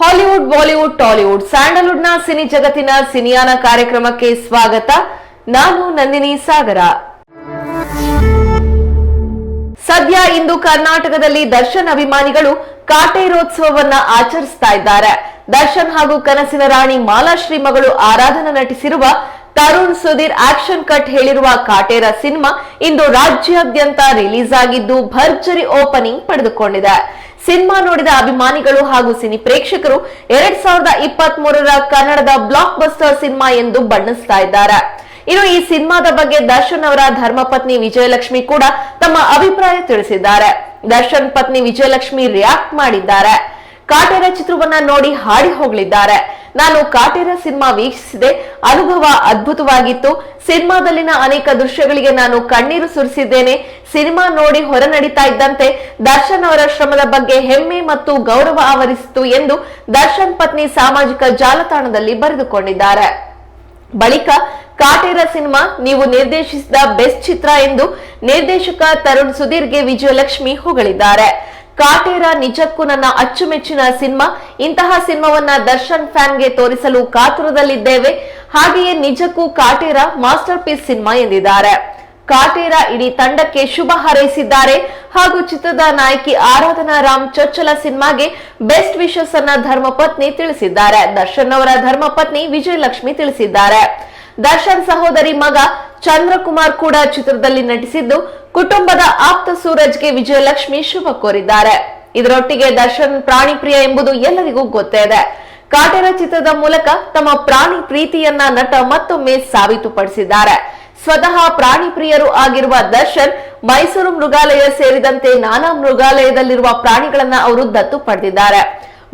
Hollywood, Bollywood, Tollywood. ಸ್ಯಾಂಡಲ್ವುಡ್ನ cine ಜಗತ್ತಿನ ಸಿನಿಯಾನ ಕಾರ್ಯಕ್ರಮಕ್ಕೆ ಸ್ವಾಗತ. ನಾನು ನಂದಿನಿ ಸಾಗರ. ಸದ್ಯ ಇಂದು ಕರ್ನಾಟಕದಲ್ಲಿ ದರ್ಶನ್ ಅಭಿಮಾನಿಗಳು ಕಾಟೇರೋತ್ಸವವನ್ನ ಆಚರಿಸ್ತಾ ಇದ್ದಾರೆ. ದರ್ಶನ್ ಹಾಗೂ ಕನಸಿನ ರಾಣಿ ಮಾಲಾಶ್ರೀ ಮಗಳು ಆರಾಧನಾ ನಟಿಸಿರುವ ತರುಣ್ ಸುಧೀರ್ ಆಕ್ಷನ್ ಕಟ್ ಹೇಳಿರುವ ಕಾಟೇರ ಸಿನಿಮಾ ಇಂದು ರಾಜ್ಯಾದ್ಯಂತ ರಿಲೀಸ್ ಆಗಿದ್ದು ಭರ್ಜರಿ ಓಪನಿಂಗ್ ಪಡೆದುಕೊಂಡಿದೆ. ಸಿನಿಮಾ ನೋಡಿದ ಅಭಿಮಾನಿಗಳು ಹಾಗೂ ಸಿನಿ ಪ್ರೇಕ್ಷಕರು ಎರಡ್ ಸಾವಿರದ ಇಪ್ಪತ್ತ್ ಮೂರರ ಕನ್ನಡದ ಬ್ಲಾಕ್ ಬಸ್ಟರ್ ಸಿನಿಮಾ ಎಂದು ಬಣ್ಣಿಸ್ತಾ ಇದ್ದಾರೆ. ಇನ್ನು ಈ ಸಿನಿಮಾದ ಬಗ್ಗೆ ದರ್ಶನ್ ಅವರ ಧರ್ಮಪತ್ನಿ ವಿಜಯಲಕ್ಷ್ಮಿ ಕೂಡ ತಮ್ಮ ಅಭಿಪ್ರಾಯ ತಿಳಿಸಿದ್ದಾರೆ. ದರ್ಶನ್ ಪತ್ನಿ ವಿಜಯಲಕ್ಷ್ಮಿ ರಿಯಾಕ್ಟ್ ಮಾಡಿದ್ದಾರೆ. ಕಾಟೇರ ಚಿತ್ರವನ್ನ ನೋಡಿ ಹಾಡಿ ಹೋಗಲಿದ್ದಾರೆ. ನಾನು ಕಾಟೇರ ಸಿನಿಮಾ ವೀಕ್ಷಿಸಿದೆ. ಅನುಭವ ಅದ್ಭುತವಾಗಿತ್ತು. ಸಿನಿಮಾದಲ್ಲಿನ ಅನೇಕ ದೃಶ್ಯಗಳಿಗೆ ನಾನು ಕಣ್ಣೀರು ಸುರಿಸಿದ್ದೇನೆ. ಸಿನಿಮಾ ನೋಡಿ ಹೊರ ನಡೀತಾ ಇದ್ದಂತೆ ದರ್ಶನ್ ಅವರ ಶ್ರಮದ ಬಗ್ಗೆ ಹೆಮ್ಮೆ ಮತ್ತು ಗೌರವ ಆವರಿಸಿತು ಎಂದು ದರ್ಶನ್ ಪತ್ನಿ ಸಾಮಾಜಿಕ ಜಾಲತಾಣದಲ್ಲಿ ಬರೆದುಕೊಂಡಿದ್ದಾರೆ. ಬಳಿಕ, ಕಾಟೇರ ಸಿನಿಮಾ, ನೀವು ನಿರ್ದೇಶಿಸಿದ ಬೆಸ್ಟ್ ಚಿತ್ರ ಎಂದು ನಿರ್ದೇಶಕ ತರುಣ್ ಸುಧೀರ್ಗೆ ವಿಜಯಲಕ್ಷ್ಮಿ ಹೊಗಳಿದ್ದಾರೆ. ಕಾಟೇರ ನಿಜಕ್ಕೂ ನನ್ನ ಅಚ್ಚುಮೆಚ್ಚಿನ ಸಿನಿಮಾ. ಇಂತಹ ಸಿನಿಮಾವನ್ನ ದರ್ಶನ್ ಫ್ಯಾನ್ಗೆ ತೋರಿಸಲು ಕಾತುರದಲ್ಲಿದ್ದೇವೆ. ಹಾಗೆಯೇ ನಿಜಕ್ಕೂ ಕಾಟೇರ ಮಾಸ್ಟರ್ ಪೀಸ್ ಸಿನಿಮಾ ಎಂದಿದ್ದಾರೆ. ಕಾಟೇರ ಇಡೀ ತಂಡಕ್ಕೆ ಶುಭ ಹಾರೈಸಿದ್ದಾರೆ. ಹಾಗೂ ಚಿತ್ರದ ನಾಯಕಿ ಆರಾಧನಾ ರಾಮ್ ಚೊಚ್ಚಲ ಸಿನಿಮಾಗೆ ಬೆಸ್ಟ್ ವಿಶಸ್ ಅನ್ನ ಧರ್ಮಪತ್ನಿ ತಿಳಿಸಿದ್ದಾರೆ. ದರ್ಶನ್ ಅವರ ಧರ್ಮಪತ್ನಿ ವಿಜಯಲಕ್ಷ್ಮಿ ತಿಳಿಸಿದ್ದಾರೆ. ದರ್ಶನ್ ಸಹೋದರಿ ಮಗ ಚಂದ್ರಕುಮಾರ್ ಕೂಡ ಚಿತ್ರದಲ್ಲಿ ನಟಿಸಿದ್ದು, ಕುಟುಂಬದ ಆಪ್ತ ಸೂರಜ್ಗೆ ವಿಜಯಲಕ್ಷ್ಮಿ ಶುಭ ಕೋರಿದ್ದಾರೆ. ಇದರೊಟ್ಟಿಗೆ ದರ್ಶನ್ ಪ್ರಾಣಿ ಪ್ರಿಯ ಎಂಬುದು ಎಲ್ಲರಿಗೂ ಗೊತ್ತೇ ಇದೆ. ಕಾಟೆರ ಚಿತ್ರದ ಮೂಲಕ ತಮ್ಮ ಪ್ರಾಣಿ ಪ್ರೀತಿಯನ್ನ ನಟ ಮತ್ತೊಮ್ಮೆ ಸಾಬೀತುಪಡಿಸಿದ್ದಾರೆ. ಸ್ವತಃ ಪ್ರಾಣಿ ಪ್ರಿಯರು ಆಗಿರುವ ದರ್ಶನ್ ಮೈಸೂರು ಮೃಗಾಲಯ ಸೇರಿದಂತೆ ನಾನಾ ಮೃಗಾಲಯದಲ್ಲಿರುವ ಪ್ರಾಣಿಗಳನ್ನ ಅವರು ದತ್ತು ಪಡೆದಿದ್ದಾರೆ.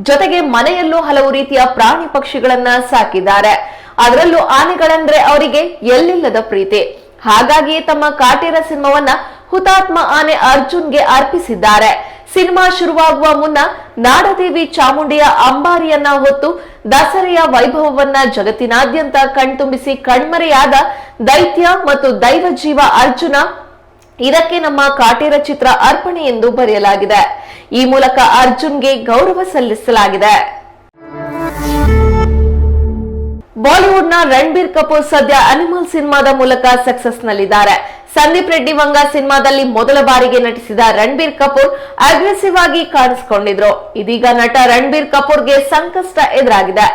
ಜೊತೆಗೆ ಮನೆಯಲ್ಲೂ ಹಲವು ರೀತಿಯ ಪ್ರಾಣಿ ಪಕ್ಷಿಗಳನ್ನ ಸಾಕಿದ್ದಾರೆ. ಅದರಲ್ಲೂ ಆನೆಗಳಂದ್ರೆ ಅವರಿಗೆ ಎಲ್ಲಿಲ್ಲದ ಪ್ರೀತಿ. ಹಾಗಾಗಿಯೇ ತಮ್ಮ ಕಾಟೇರ ಸಿನಿಮಾವನ್ನ ಹುತಾತ್ಮ ಆನೆ ಅರ್ಜುನ್ಗೆ ಅರ್ಪಿಸಿದ್ದಾರೆ. ಸಿನಿಮಾ ಶುರುವಾಗುವ ಮುನ್ನ ನಾಡದೇವಿ ಚಾಮುಂಡಿಯ ಅಂಬಾರಿಯನ್ನ ಹೊತ್ತು ದಸರೆಯ ವೈಭವವನ್ನ ಜಗತ್ತಿನಾದ್ಯಂತ ಕಣ್ತುಂಬಿಸಿ ಕಣ್ಮರೆಯಾದ ದೈತ್ಯ ಮತ್ತು ದೈವ ಜೀವ ಅರ್ಜುನ ಇದಕ್ಕೆ ನಮ್ಮ ಕಾಟೇರ ಚಿತ್ರ ಅರ್ಪಣೆ ಎಂದು ಬರೆಯಲಾಗಿದೆ. ಈ ಮೂಲಕ ಅರ್ಜುನ್ಗೆ ಗೌರವ ಸಲ್ಲಿಸಲಾಗಿದೆ. ಬಾಲಿವುಡ್ನ ರಣಬೀರ್ ಕಪೂರ್ ಸದ್ಯ ಅನಿಮಲ್ ಸಿನಿಮಾದ ಮೂಲಕ ಸಕ್ಸಸ್ ನಲ್ಲಿದ್ದಾರೆ ಸಂದೀಪ್ ರೆಡ್ಡಿ ವಂಗ ಸಿನಿಮಾದಲ್ಲಿ ಮೊದಲ ಬಾರಿಗೆ ನಟಿಸಿದ ರಣಬೀರ್ ಕಪೂರ್ ಅಗ್ರೆಸಿವ್ ಆಗಿ ಕಾಣಿಸಿಕೊಂಡಿದ್ರು. ಇದೀಗ ನಟ ರಣಬೀರ್ ಕಪೂರ್ಗೆ ಸಂಕಷ್ಟ ಎದುರಾಗಿದೆ.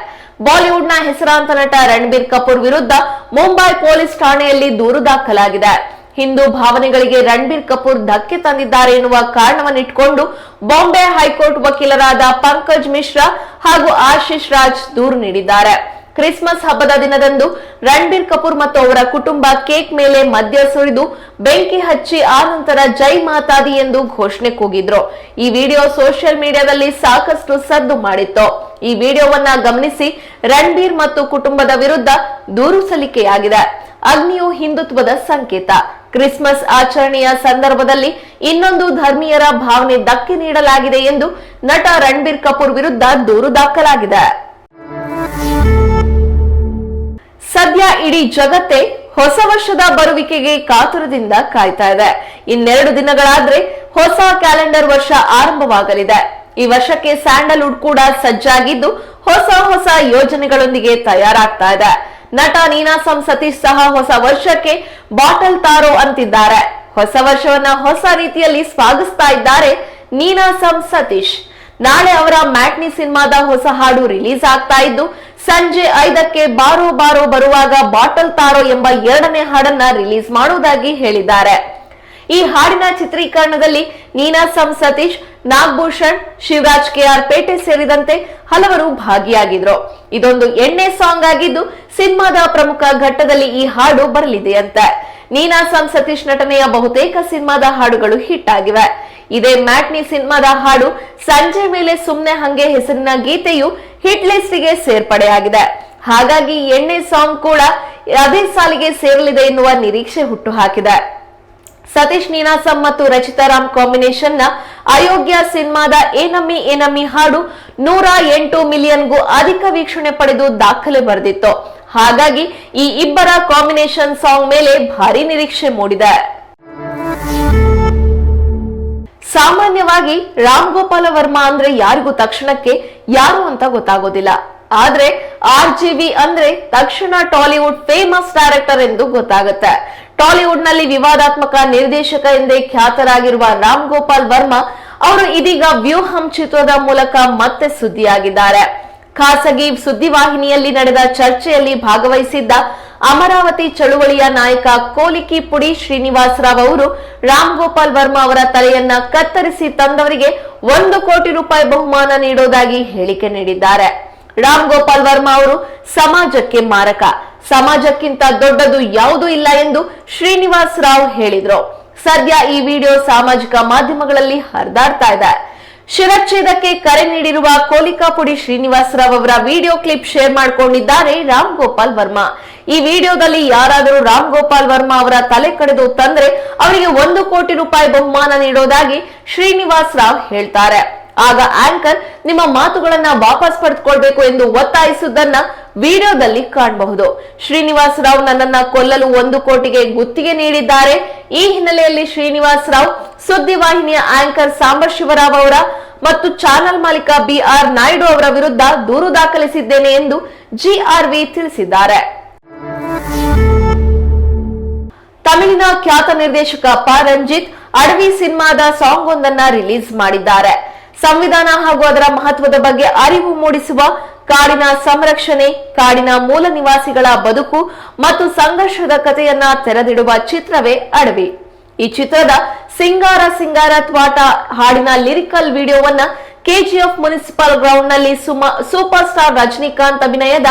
ಬಾಲಿವುಡ್ನ ಹೆಸರಾಂತ ನಟ ರಣಬೀರ್ ಕಪೂರ್ ವಿರುದ್ಧ ಮುಂಬೈ ಪೊಲೀಸ್ ಠಾಣೆಯಲ್ಲಿ ದೂರು ದಾಖಲಾಗಿದೆ. ಹಿಂದೂ ಭಾವನೆಗಳಿಗೆ ರಣಬೀರ್ ಕಪೂರ್ ಧಕ್ಕೆ ತಂದಿದ್ದಾರೆ ಎನ್ನುವ ಕಾರಣವನ್ನಿಟ್ಟುಕೊಂಡು ಬಾಂಬೆ ಹೈಕೋರ್ಟ್ ವಕೀಲರಾದ ಪಂಕಜ್ ಮಿಶ್ರಾ ಹಾಗೂ ಆಶೀಶ್ ರಾಜ್ ದೂರು ನೀಡಿದ್ದಾರೆ. ಕ್ರಿಸ್ಮಸ್ ಹಬ್ಬದ ದಿನದಂದು ರಣಬೀರ್ ಕಪೂರ್ ಮತ್ತು ಅವರ ಕುಟುಂಬ ಕೇಕ್ ಮೇಲೆ ಮದ್ಯ ಸುರಿದು ಬೆಂಕಿ ಹಚ್ಚಿ ಆ ನಂತರ ಜೈ ಮಾತಾದಿ ಎಂದು ಘೋಷಣೆ ಕೂಗಿದ್ರು. ಈ ವಿಡಿಯೋ ಸೋಷಿಯಲ್ ಮೀಡಿಯಾದಲ್ಲಿ ಸಾಕಷ್ಟು ಸದ್ದು ಮಾಡಿತ್ತು. ಈ ವಿಡಿಯೋವನ್ನ ಗಮನಿಸಿ ರಣಬೀರ್ ಮತ್ತು ಕುಟುಂಬದ ವಿರುದ್ಧ ದೂರು ಸಲ್ಲಿಕೆಯಾಗಿದೆ. ಅಗ್ನಿಯು ಹಿಂದುತ್ವದ ಸಂಕೇತ. ಕ್ರಿಸ್ಮಸ್ ಆಚರಣೆಯ ಸಂದರ್ಭದಲ್ಲಿ ಇನ್ನೊಂದು ಧರ್ಮೀಯರ ಭಾವನೆ ಧಕ್ಕೆ ನೀಡಲಾಗಿದೆ ಎಂದು ನಟ ರಣಬೀರ್ ಕಪೂರ್ ವಿರುದ್ಧ ದೂರು ದಾಖಲಾಗಿದೆ. ಸದ್ಯ ಇಡೀ ಜಗತ್ತೇ ಹೊಸ ವರ್ಷದ ಬರುವಿಕೆಗೆ ಕಾತುರದಿಂದ ಕಾಯ್ತಾ ಇದೆ. ಇನ್ನೆರಡು ದಿನಗಳಾದ್ರೆ ಹೊಸ ಕ್ಯಾಲೆಂಡರ್ ವರ್ಷ ಆರಂಭವಾಗಲಿದೆ. ಈ ವರ್ಷಕ್ಕೆ ಸ್ಯಾಂಡಲ್ವುಡ್ ಕೂಡ ಸಜ್ಜಾಗಿದ್ದು ಹೊಸ ಹೊಸ ಯೋಜನೆಗಳೊಂದಿಗೆ ತಯಾರಾಗ್ತಾ ಇದೆ. ನಟ ನೀನಾಸಂ ಸತೀಶ್ ಸಹ ಹೊಸ ವರ್ಷಕ್ಕೆ ಬಾಟಲ್ ತಾರೋ ಅಂತಿದ್ದಾರೆ. ಹೊಸ ವರ್ಷವನ್ನ ಹೊಸ ರೀತಿಯಲ್ಲಿ ಸ್ವಾಗತಿಸ್ತಾ ಇದ್ದಾರೆ ನೀನಾಸಂ ಸತೀಶ್ ನಾಳೆ ಅವರ ಮ್ಯಾಟ್ನಿ ಸಿನಿಮಾದ ಹೊಸ ಹಾಡು ರಿಲೀಸ್ ಆಗ್ತಾ ಇದ್ದು, ಸಂಜೆ ಐದಕ್ಕೆ ಬಾರೋ ಬಾರೋ ಬರುವಾಗ ಬಾಟಲ್ ತಾರೋ ಎಂಬ ಎರಡನೇ ಹಾಡನ್ನ ರಿಲೀಸ್ ಮಾಡುವುದಾಗಿ ಹೇಳಿದ್ದಾರೆ. ಈ ಹಾಡಿನ ಚಿತ್ರೀಕರಣದಲ್ಲಿ ನೀನಾಸಂ ಸತೀಶ್, ನಾಗಭೂಷಣ್, ಶಿವರಾಜ್ ಕೆಆರ್ ಪೇಟೆ ಸೇರಿದಂತೆ ಹಲವರು ಭಾಗಿಯಾಗಿದ್ರು. ಇದೊಂದು ಎಣ್ಣೆ ಸಾಂಗ್ ಆಗಿದ್ದು, ಸಿನಿಮಾದ ಪ್ರಮುಖ ಘಟ್ಟದಲ್ಲಿ ಈ ಹಾಡು ಬರಲಿದೆಯಂತೆ. ನೀನಾಸಂ ಸತೀಶ್ ನಟನೆಯ ಬಹುತೇಕ ಸಿನಿಮಾದ ಹಾಡುಗಳು ಹಿಟ್ ಆಗಿವೆ. ಇದೇ ಮ್ಯಾಟ್ನಿ ಸಿನಿಮಾದ ಹಾಡು ಸಂಜೆ ಮೇಲೆ ಸುಮ್ನೆ ಹಂಗೆ ಹೆಸರಿನ ಗೀತೆಯು ಹಿಟ್ ಲಿಸ್ಟ್ಗೆ ಸೇರ್ಪಡೆಯಾಗಿದೆ. ಹಾಗಾಗಿ ಎಣ್ಣೆ ಸಾಂಗ್ ಕೂಡ ಅದೇ ಸಾಲಿಗೆ ಸೇರಲಿದೆ ಎನ್ನುವ ನಿರೀಕ್ಷೆ ಹುಟ್ಟು ಹಾಕಿದೆ ಸತೀಶ್ ನೀನಾಸಂ ಮತ್ತು ರಚಿತಾರಾಮ್ ಕಾಂಬಿನೇಷನ್ನ ಅಯೋಗ್ಯ ಸಿನಿಮಾದ ಏನಮ್ಮಿ ಏನಮ್ಮಿ ಹಾಡು ನೂರ ಎಂಟು ಮಿಲಿಯನ್ಗೂ ಅಧಿಕ ವೀಕ್ಷಣೆ ಪಡೆದು ದಾಖಲೆ ಬರೆದಿತ್ತು. ಹಾಗಾಗಿ ಈ ಇಬ್ಬರ ಕಾಂಬಿನೇಷನ್ ಸಾಂಗ್ ಮೇಲೆ ಭಾರಿ ನಿರೀಕ್ಷೆ ಮೂಡಿದೆ. ಸಾಮಾನ್ಯವಾಗಿ ರಾಮ್ ಗೋಪಾಲ ವರ್ಮಾ ಅಂದ್ರೆ ಯಾರಿಗೂ ತಕ್ಷಣಕ್ಕೆ ಯಾರು ಅಂತ ಗೊತ್ತಾಗೋದಿಲ್ಲ. ಆದ್ರೆ ಆರ್ ಜಿ ವಿ ಅಂದ್ರೆ ತಕ್ಷಣ ಟಾಲಿವುಡ್ ಫೇಮಸ್ ಡೈರೆಕ್ಟರ್ ಎಂದು ಗೊತ್ತಾಗುತ್ತೆ. ಟಾಲಿವುಡ್ನಲ್ಲಿ ವಿವಾದಾತ್ಮಕ ನಿರ್ದೇಶಕ ಎಂದೇ ಖ್ಯಾತರಾಗಿರುವ ರಾಮ್ ಗೋಪಾಲ್ ವರ್ಮಾ ಅವರು ಇದೀಗ ವ್ಯೂಹಂ ಚಿತ್ರದ ಮೂಲಕ ಮತ್ತೆ ಸುದ್ದಿಯಾಗಿದ್ದಾರೆ. ಖಾಸಗಿ ಸುದ್ದಿವಾಹಿನಿಯಲ್ಲಿ ನಡೆದ ಚರ್ಚೆಯಲ್ಲಿ ಭಾಗವಹಿಸಿದ್ದ ಅಮರಾವತಿ ಚಳುವಳಿಯ ನಾಯಕ ಕೋಲಿಕಿ ಪುಡಿ ಶ್ರೀನಿವಾಸ್ ರಾವ್ ಅವರು, ರಾಮ್ ಗೋಪಾಲ್ ವರ್ಮಾ ಅವರ ತಲೆಯನ್ನ ಕತ್ತರಿಸಿ ತಂದವರಿಗೆ ಒಂದು ಕೋಟಿ ರೂಪಾಯಿ ಬಹುಮಾನ ನೀಡೋದಾಗಿ ಹೇಳಿಕೆ ನೀಡಿದ್ದಾರೆ. ರಾಮ್ ಗೋಪಾಲ್ ವರ್ಮಾ ಅವರು ಸಮಾಜಕ್ಕೆ ಮಾರಕ. ಸಮಾಜಕ್ಕಿಂತ ದೊಡ್ಡದು ಯಾವುದೂ ಇಲ್ಲ ಎಂದು ಶ್ರೀನಿವಾಸ್ ರಾವ್ ಹೇಳಿದ್ರು. ಸದ್ಯ ಈ ವಿಡಿಯೋ ಸಾಮಾಜಿಕ ಮಾಧ್ಯಮಗಳಲ್ಲಿ ಹರಿದಾಡ್ತಾ ಇದೆ. ಶಿರಚ್ಛೇದಕ್ಕೆ ಕರೆ ನೀಡಿರುವ ಕೋಲಿಕಾಪುಡಿ ಶ್ರೀನಿವಾಸ್ ರಾವ್ ಅವರ ವಿಡಿಯೋ ಕ್ಲಿಪ್ ಶೇರ್ ಮಾಡಿಕೊಂಡಿದ್ದಾರೆ ರಾಮ್ ಗೋಪಾಲ್ ವರ್ಮಾ. ಈ ವಿಡಿಯೋದಲ್ಲಿ ಯಾರಾದರೂ ರಾಮ್ ಗೋಪಾಲ್ ವರ್ಮಾ ಅವರ ತಲೆ ಕಡಿದು ತಂದ್ರೆ ಅವರಿಗೆ ಒಂದು ಕೋಟಿ ರೂಪಾಯಿ ಬಹುಮಾನ ನೀಡೋದಾಗಿ ಶ್ರೀನಿವಾಸ್ ರಾವ್ ಹೇಳ್ತಾರೆ. ಆಗ ಆಂಕರ್ ನಿಮ್ಮ ಮಾತುಗಳನ್ನ ವಾಪಸ್ ಪಡೆದುಕೊಳ್ಬೇಕು ಎಂದು ಒತ್ತಾಯಿಸುವುದನ್ನ ವಿಡಿಯೋದಲ್ಲಿ ಕಾಣಬಹುದು. ಶ್ರೀನಿವಾಸ್ ರಾವ್ ನನ್ನನ್ನ ಕೊಲ್ಲಲು ಒಂದು ಕೋಟಿಗೆ ಗುತ್ತಿಗೆ ನೀಡಿದ್ದಾರೆ. ಈ ಹಿನ್ನೆಲೆಯಲ್ಲಿ ಶ್ರೀನಿವಾಸ್ ರಾವ್ ಸುದ್ದಿವಾಹಿನಿಯ ಆಂಕರ್ ಸಾಂಬರ್ ಶಿವರಾವ್ ಅವರ ಮತ್ತು ಚಾನಲ್ ಮಾಲೀಕ ಬಿಆರ್ ನಾಯ್ಡು ಅವರ ವಿರುದ್ಧ ದೂರು ದಾಖಲಿಸಿದ್ದೇನೆ ಎಂದು ಜಿಆರ್ವಿ ತಿಳಿಸಿದ್ದಾರೆ. ತಮಿಳಿನ ಖ್ಯಾತ ನಿರ್ದೇಶಕ ಪ ರಂಜಿತ್, ಅಡವಿ ಸಿನಿಮಾದ ಸಾಂಗ್ ಒಂದನ್ನ ರಿಲೀಸ್ ಮಾಡಿದ್ದಾರೆ. ಸಂವಿಧಾನ ಹಾಗೂ ಅದರ ಮಹತ್ವದ ಬಗ್ಗೆ ಅರಿವು ಮೂಡಿಸುವ ಕಾಡಿನ ಸಂರಕ್ಷಣೆ, ಕಾಡಿನ ಮೂಲ ನಿವಾಸಿಗಳ ಬದುಕು ಮತ್ತು ಸಂಘರ್ಷದ ಕಥೆಯನ್ನ ತೆರೆದಿಡುವ ಚಿತ್ರವೇ ಅಡವಿ. ಈ ಚಿತ್ರದ ಸಿಂಗಾರ ಸಿಂಗಾರ ತ್ವಾಟ ಹಾಡಿನ ಲಿರಿಕಲ್ ವಿಡಿಯೋವನ್ನ ಕೆಜಿಎಫ್ ಮುನ್ಸಿಪಲ್ ಗ್ರೌಂಡ್ನಲ್ಲಿ ಸೂಪರ್ ಸ್ಟಾರ್ ರಜನಿಕಾಂತ್ ಅಭಿನಯದ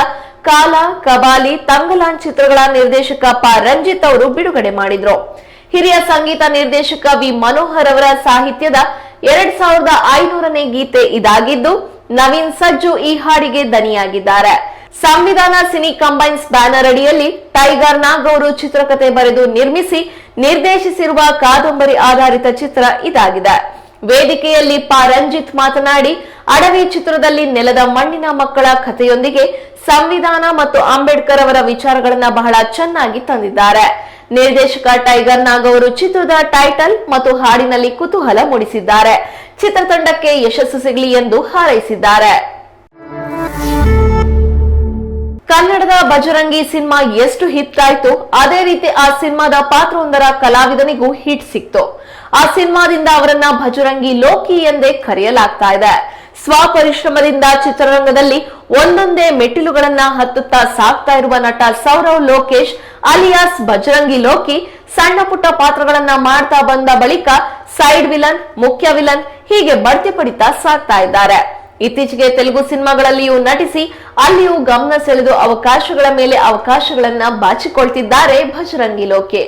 ಕಾಲ, ಕಬಾಲಿ, ತಂಗಲಾನ್ ಚಿತ್ರಗಳ ನಿರ್ದೇಶಕ ಪ ರಂಜಿತ್ ಅವರು ಬಿಡುಗಡೆ ಮಾಡಿದ್ರು. ಹಿರಿಯ ಸಂಗೀತ ನಿರ್ದೇಶಕ ವಿ ಮನೋಹರ್ ಅವರ ಸಾಹಿತ್ಯದ ಎರಡ್ ಸಾವಿರದ ಐನೂರನೇ ಗೀತೆ ಇದಾಗಿದ್ದು, ನವೀನ್ ಸಜ್ಜು ಈ ಹಾಡಿಗೆ ದನಿಯಾಗಿದ್ದಾರೆ. ಸಂವಿಧಾನ ಸಿನಿ ಕಂಬೈನ್ಸ್ ಬ್ಯಾನರ್ ಅಡಿಯಲ್ಲಿ ಟೈಗರ್ ನಾಗ್ ಅವರು ಚಿತ್ರಕಥೆ ಬರೆದು ನಿರ್ಮಿಸಿ, ನಿರ್ದೇಶಿಸಿರುವ ಕಾದಂಬರಿ ಆಧಾರಿತ ಚಿತ್ರ ಇದಾಗಿದೆ. ವೇದಿಕೆಯಲ್ಲಿ ಪ ರಂಜಿತ್ ಮಾತನಾಡಿ, ಅಡವಿ ಚಿತ್ರದಲ್ಲಿ ನೆಲದ ಮಣ್ಣಿನ ಮಕ್ಕಳ ಕಥೆಯೊಂದಿಗೆ ಸಂವಿಧಾನ ಮತ್ತು ಅಂಬೇಡ್ಕರ್ ಅವರ ವಿಚಾರಗಳನ್ನ ಬಹಳ ಚೆನ್ನಾಗಿ ತಂದಿದ್ದಾರೆ. ನಿರ್ದೇಶಕ ಟೈಗರ್ ನಾಗ್ ಅವರು ಚಿತ್ರದ ಟೈಟಲ್ ಮತ್ತು ಹಾಡಿನಲ್ಲಿ ಕುತೂಹಲ ಮೂಡಿಸಿದ್ದಾರೆ. ಚಿತ್ರತಂಡಕ್ಕೆ ಯಶಸ್ಸು ಸಿಗಲಿ ಎಂದು ಹಾರೈಸಿದ್ದಾರೆ. ಕನ್ನಡದ ಬಜರಂಗಿ ಸಿನಿಮಾ ಎಷ್ಟು ಹಿಟ್ ಆಯ್ತು, ಅದೇ ರೀತಿ ಆ ಸಿನಿಮಾದ ಪಾತ್ರವೊಂದರ ಕಲಾವಿದನಿಗೂ ಹಿಟ್ ಸಿಕ್ತು. ಆ ಸಿನಿಮಾದಿಂದ ಅವರನ್ನ ಭಜರಂಗಿ ಲೋಕಿ ಎಂದೇ ಕರೆಯಲಾಗ್ತಾ ಇದೆ. ಸ್ವಪರಿಶ್ರಮದಿಂದ ಚಿತ್ರರಂಗದಲ್ಲಿ ಒಂದೊಂದೇ ಮೆಟ್ಟಿಲುಗಳನ್ನ ಹತ್ತುತ್ತಾ ಸಾಕ್ತಾ ಇರುವ ನಟ ಸೌರವ್ ಲೋಕೇಶ್, ಅಲಿಯಾಸ್ ಭಜರಂಗಿ ಲೋಕಿ ಸಣ್ಣ ಪುಟ್ಟ ಪಾತ್ರಗಳನ್ನ ಮಾಡ್ತಾ ಬಂದ ಬಳಿಕ ಸೈಡ್ ವಿಲನ್, ಮುಖ್ಯ ವಿಲನ್ ಹೀಗೆ ಬಡ್ತಿ ಪಡಿತಾ ಸಾಕ್ತಾ ಇದ್ದಾರೆ. ಇತ್ತೀಚೆಗೆ ತೆಲುಗು ಸಿನಿಮಾಗಳಲ್ಲಿಯೂ ನಟಿಸಿ ಅಲ್ಲಿಯೂ ಗಮನ ಸೆಳೆದು ಅವಕಾಶಗಳ ಮೇಲೆ ಅವಕಾಶಗಳನ್ನ ಬಾಚಿಕೊಳ್ತಿದ್ದಾರೆ ಭಜರಂಗಿ ಲೋಕೆ.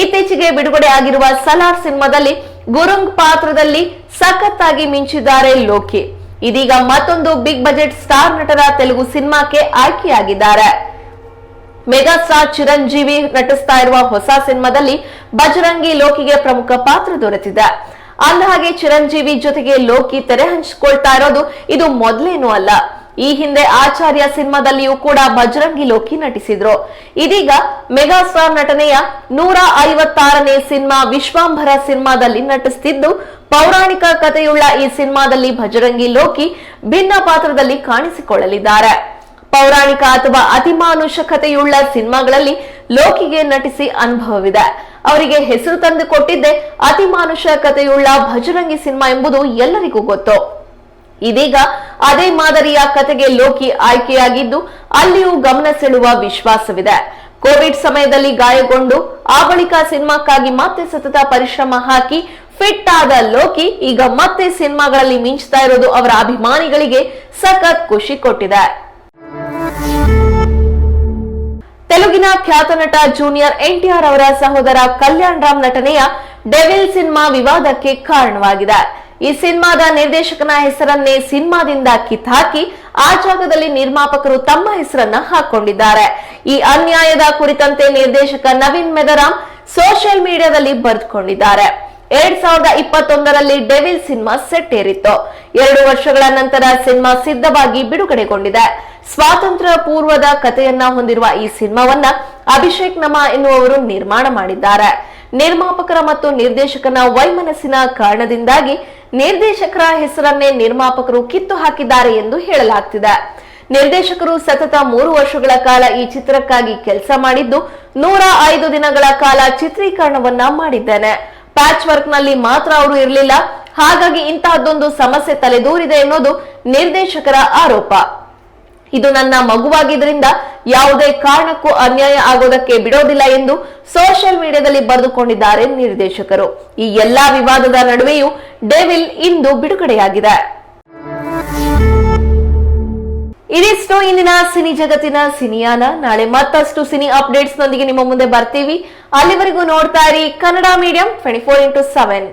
ಇತ್ತೀಚೆಗೆ ಬಿಡುಗಡೆ ಆಗಿರುವ ಸಲಾರ್ ಸಿನಿಮಾದಲ್ಲಿ ಗುರುಂಗ್ ಪಾತ್ರದಲ್ಲಿ ಸಖತ್ತಾಗಿ ಮಿಂಚಿದ್ದಾರೆ ಲೋಕಿ. ಇದೀಗ ಮತ್ತೊಂದು ಬಿಗ್ ಬಜೆಟ್ ಸ್ಟಾರ್ ನಟರ ತೆಲುಗು ಸಿನಿಮಾಕ್ಕೆ ಆಯ್ಕೆಯಾಗಿದ್ದಾರೆ. ಮೆಗಾಸ್ಟಾರ್ ಚಿರಂಜೀವಿ ನಟಿಸ್ತಾ ಇರುವ ಹೊಸ ಸಿನಿಮಾದಲ್ಲಿ ಬಜರಂಗಿ ಲೋಕಿಗೆ ಪ್ರಮುಖ ಪಾತ್ರ ದೊರೆತಿದೆ. ಅಂದಹಾಗೆ ಚಿರಂಜೀವಿ ಜೊತೆಗೆ ಲೋಕಿ ತೆರೆ ಹಂಚಿಕೊಳ್ತಾ ಇರೋದು ಇದು ಮೊದಲೇನೂ ಅಲ್ಲ. ಈ ಹಿಂದೆ ಆಚಾರ್ಯ ಸಿನಿಮಾದಲ್ಲಿಯೂ ಕೂಡ ಬಜರಂಗಿ ಲೋಕಿ ನಟಿಸಿದ್ರು. ಇದೀಗ ಮೆಗಾಸ್ಟಾರ್ ನಟನೆಯ ನೂರ ಐವತ್ತಾರನೇ ಸಿನಿಮಾ ವಿಶ್ವಾಂಭರ ಸಿನಿಮಾದಲ್ಲಿ ನಟಿಸುತ್ತಿದ್ದು ಪೌರಾಣಿಕ ಕಥೆಯುಳ್ಳ ಈ ಸಿನಿಮಾದಲ್ಲಿ ಭಜರಂಗಿ ಲೋಕಿ ಭಿನ್ನ ಪಾತ್ರದಲ್ಲಿ ಕಾಣಿಸಿಕೊಳ್ಳಲಿದ್ದಾರೆ. ಪೌರಾಣಿಕ ಅಥವಾ ಅತಿಮಾನುಷ ಕಥೆಯುಳ್ಳ ಸಿನಿಮಾಗಳಲ್ಲಿ ಲೋಕಿಗೆ ನಟಿಸಿ ಅನುಭವವಿದೆ. ಅವರಿಗೆ ಹೆಸರು ತಂದು ಕೊಟ್ಟಿದ್ದೆ ಅತಿಮಾನುಷ ಕಥೆಯುಳ್ಳ ಭಜರಂಗಿ ಸಿನಿಮಾ ಎಂಬುದು ಎಲ್ಲರಿಗೂ ಗೊತ್ತು. ಇದೀಗ ಅದೇ ಮಾದರಿಯ ಕತೆಗೆ ಲೋಕಿ ಆಯ್ಕೆಯಾಗಿದ್ದು, ಅಲ್ಲಿಯೂ ಗಮನ ಸೆಳುವ ವಿಶ್ವಾಸವಿದೆ. ಕೋವಿಡ್ ಸಮಯದಲ್ಲಿ ಗಾಯಗೊಂಡು, ಆ ಬಳಿಕ ಸಿನಿಮಾಕ್ಕಾಗಿ ಮತ್ತೆ ಸತತ ಪರಿಶ್ರಮ ಹಾಕಿ ಫಿಟ್ ಆದ ಲೋಕಿ ಈಗ ಮತ್ತೆ ಸಿನಿಮಾಗಳಲ್ಲಿ ಮಿಂಚ್ತಾ ಇರೋದು ಅವರ ಅಭಿಮಾನಿಗಳಿಗೆ ಸಖತ್ ಖುಷಿ ಕೊಟ್ಟಿದೆ. ತೆಲುಗಿನ ಖ್ಯಾತ ನಟ ಜೂನಿಯರ್ ಎನ್ಟಿಆರ್ ಅವರ ಸಹೋದರ ಕಲ್ಯಾಣ್ ರಾಮ್ ನಟನೆಯ ಡೆವಿಲ್ ಸಿನಿಮಾ ವಿವಾದಕ್ಕೆ ಕಾರಣವಾಗಿದೆ. ಈ ಸಿನಿಮಾದ ನಿರ್ದೇಶಕನ ಹೆಸರನ್ನೇ ಸಿನಿಮಾದಿಂದ ಕಿತ್ತಾಕಿ, ಆ ಜಾಗದಲ್ಲಿ ನಿರ್ಮಾಪಕರು ತಮ್ಮ ಹೆಸರನ್ನ ಹಾಕೊಂಡಿದ್ದಾರೆ. ಈ ಅನ್ಯಾಯದ ಕುರಿತಂತೆ ನಿರ್ದೇಶಕ ನವೀನ್ ಮೆದರಾಮ್ ಸೋಷಿಯಲ್ ಮೀಡಿಯಾದಲ್ಲಿ ಬರೆದುಕೊಂಡಿದ್ದಾರೆ. ಎರಡ್ ಸಾವಿರದ ಇಪ್ಪತ್ತೊಂದರಲ್ಲಿ ಡೆವಿಲ್ ಸಿನಿಮಾ ಸೆಟ್ ಏರಿತ್ತು ಎರಡು ವರ್ಷಗಳ ನಂತರ ಸಿನಿಮಾ ಸಿದ್ಧವಾಗಿ ಬಿಡುಗಡೆಗೊಂಡಿದೆ. ಸ್ವಾತಂತ್ರ್ಯ ಪೂರ್ವದ ಕಥೆಯನ್ನ ಹೊಂದಿರುವ ಈ ಸಿನಿಮಾವನ್ನ ಅಭಿಷೇಕ್ ನಮ ಎನ್ನುವವರು ನಿರ್ಮಾಣ ಮಾಡಿದ್ದಾರೆ. ನಿರ್ಮಾಪಕರ ಮತ್ತು ನಿರ್ದೇಶಕನ ವೈಮನಸ್ಸಿನ ಕಾರಣದಿಂದಾಗಿ ನಿರ್ದೇಶಕರ ಹೆಸರನ್ನೇ ನಿರ್ಮಾಪಕರು ಕಿತ್ತು ಹಾಕಿದ್ದಾರೆ ಎಂದು ಹೇಳಲಾಗ್ತಿದೆ. ನಿರ್ದೇಶಕರು ಸತತ ಮೂರು ವರ್ಷಗಳ ಕಾಲ ಈ ಚಿತ್ರಕ್ಕಾಗಿ ಕೆಲಸ ಮಾಡಿದ್ದು ನೂರ ಐದು ದಿನಗಳ ಕಾಲ ಚಿತ್ರೀಕರಣವನ್ನ ಮಾಡಿದ್ದೇನೆ. ಪ್ಯಾಚ್ ವರ್ಕ್ನಲ್ಲಿ ಮಾತ್ರ ಅವರು ಇರಲಿಲ್ಲ. ಹಾಗಾಗಿ ಇಂತಹದ್ದೊಂದು ಸಮಸ್ಯೆ ತಲೆದೂರಿದೆ ಎನ್ನುವುದು ನಿರ್ದೇಶಕರ ಆರೋಪ. ಇದು ನನ್ನ ಮಗುವಾಗಿದ್ದರಿಂದ ಯಾವುದೇ ಕಾರಣಕ್ಕೂ ಅನ್ಯಾಯ ಆಗೋದಕ್ಕೆ ಬಿಡೋದಿಲ್ಲ ಎಂದು ಸೋಷಿಯಲ್ ಮೀಡಿಯಾದಲ್ಲಿ ಬರೆದುಕೊಂಡಿದ್ದಾರೆ ನಿರ್ದೇಶಕರು. ಈ ಎಲ್ಲಾ ವಿವಾದದ ನಡುವೆಯೂ ಡೆವಿಲ್ ಇಂದು ಬಿಡುಗಡೆಯಾಗಿದೆ. ಇದಿಷ್ಟು ಇಂದಿನ ಸಿನಿ ಜಗತ್ತಿನ ಸಿನಿಯಾನ. ನಾಳೆ ಮತ್ತಷ್ಟು ಸಿನಿ ಅಪ್ಡೇಟ್ಸ್ ನೊಂದಿಗೆ ನಿಮ್ಮ ಮುಂದೆ ಬರ್ತೀವಿ. ಅಲ್ಲಿವರೆಗೂ ನೋಡ್ತಾ ಇರಿ Kannada medium twenty four into seven